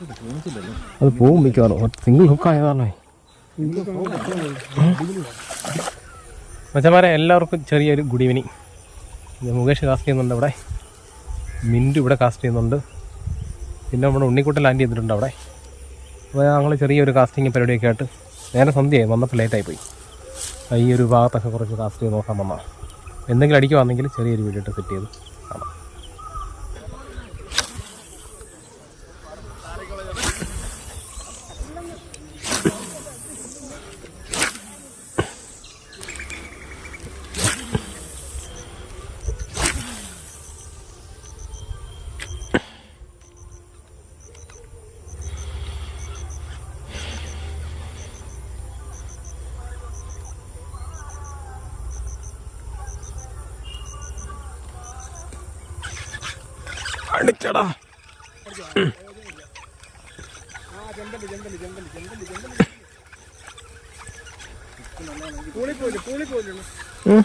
അത് പോവും മിക്കവാറും. സിംഗിൾ ഹുക്ക് ആയതാണേ മച്ചന്മാരെ എല്ലാവർക്കും ചെറിയൊരു ഗുഡ് ഈവനിങ് മുകേഷ് കാസ്റ്റ് ചെയ്യുന്നുണ്ട് അവിടെ. മിന്റു ഇവിടെ കാസ്റ്റ് ചെയ്യുന്നുണ്ട്. പിന്നെ നമ്മുടെ ഉണ്ണിക്കുട്ടൻ ലാൻഡ് ചെയ്തിട്ടുണ്ട് അവിടെ. അപ്പോൾ ഞങ്ങൾ ചെറിയൊരു കാസ്റ്റിംഗ് പരിപാടിയൊക്കെ ആയിട്ട് നേരെ സന്ധ്യയായി. വന്നപ്പോൾ ലേറ്റായി പോയി ഈ ഒരു ഭാഗത്തൊക്കെ കുറച്ച് കാസ്റ്റ് ചെയ്ത് നോക്കാൻ വന്നാൽ എന്തെങ്കിലും അടിക്കുവാണെങ്കിൽ ചെറിയൊരു വീഡിയോ സെറ്റ് ചെയ്ത് കാണാം. അടിച്ചടാ ഉം.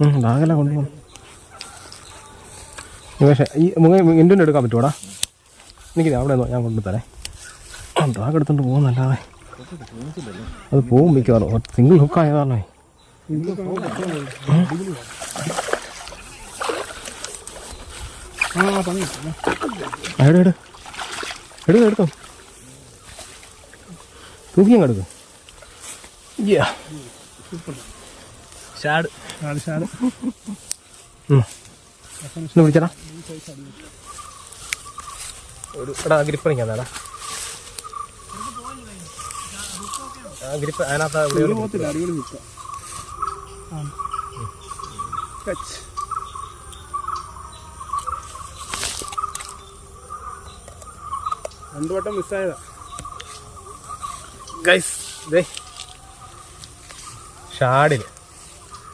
ഉം, ബാഗെല്ലാം കൊണ്ടുപോകും പക്ഷേ ഈ മുഖം എന്റെ ഒന്ന് എടുക്കാൻ പറ്റുമോടാ എനിക്ക് അവിടെ ഞാൻ കൊണ്ടുതരേ ഡ്രാഗ് എടുത്തോണ്ട് പോകുന്നല്ലാതെ. അത് പോവും മിക്കവാറും. സിംഗിൾ ഹുക്ക് കാരണമേ എവിടെ എടു എടുക്ക എടുത്തോ തൂക്കി അങ്ങ് എടുക്കും. ഷാഡ് ഒന്ന് വിളിച്ചടാ. ഒരു എടാ ഗ്രിപ്പ് അടിക്കാൻ ആ ഗ്രിപ്പ് അതിനകത്ത് അടിപൊളി നിൽക്കാം രണ്ടു വട്ടം മിസ്സായതാ ഗൈസ് ദേ. ഷാഡിൽ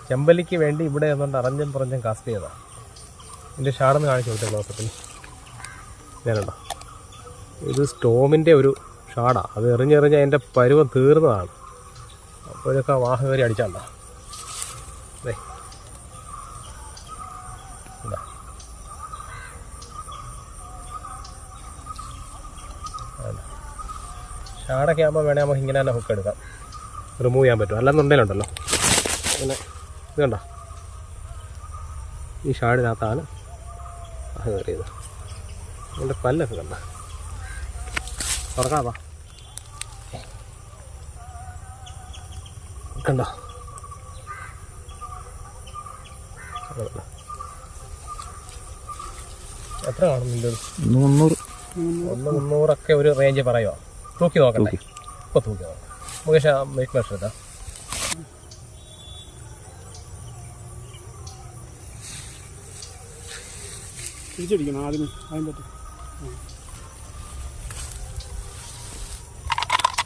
ചെമ്പലിക്ക് വേണ്ടി ഇവിടെ എന്നുകൊണ്ട് അറിഞ്ഞും പറഞ്ഞും കാസ്റ്റ് ചെയ്തതാ. ഇതിന്റെ ഷാടെന്ന് കാണിച്ചു കൊടുത്തേ ക്ലോസപ്പിൽ ഞാനുണ്ടോ ഇത് സ്റ്റോമിന്റെ ഒരു ഷാടാണ് അത് എറിഞ്ഞെറിഞ്ഞ് അതിന്റെ പരുവം തീർന്നതാണ്. അപ്പോഴൊക്കെ വാഹനം കയറി അടിച്ചാണ്ടോ അതെ ഇതാ. ഷാഡൊക്കെ ആകുമ്പോൾ വേണേൽ നമുക്ക് ഇങ്ങനെ തന്നെ ഹുക്ക് എടുക്കാം. റിമൂവ് ചെയ്യാൻ പറ്റും. അല്ലെന്നുണ്ടെങ്കിലുണ്ടല്ലോ. ഇങ്ങനെ. ഇത് കണ്ടോ? ഈ ഷാടിനകത്താണ് കയറിയത് അതിന്റെ പല്ലൊക്കെ കണ്ട? തുറക്കാപ്പാ കണ്ടോ? എത്ര കാണുന്നുണ്ട്? മുന്നൂറ്. ഒന്ന് മുന്നൂറൊക്കെ ഒരു റേഞ്ച് പറയുമോ തൂക്കി നോക്കണ്ടേ? ഇപ്പൊ തൂക്കി നോക്കാം. മുകേഷ് വെയിറ്റ് മെഷർ എടുത്താ? തിരിച്ചടിക്കണം ആദ്യം അതിന് പറ്റും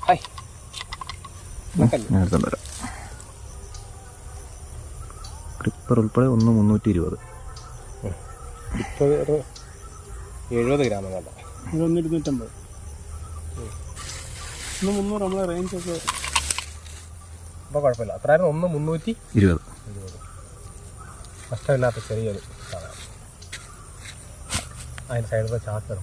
ഹായ്. ഞാൻ എടുത്തോണ്ട് വരാം. ക്രിപ്പർ ഉൾപ്പെടെ ഒന്ന് മുന്നൂറ്റി ഇരുപത് എഴുപത് ഗ്രാം കണ്ട ഒന്ന് ഇരുന്നൂറ്റമ്പത്. ഒന്ന് മുന്നൂറ് നമ്മളെ റേഞ്ച് ഒക്കെ. അപ്പോൾ കുഴപ്പമില്ല. അത്രയായിരുന്നു ഒന്ന് മുന്നൂറ്റി ഇരുപത്. നഷ്ടമില്ലാത്ത ചെറിയൊരു സാധനം. आइन सैड पर चार्ज कर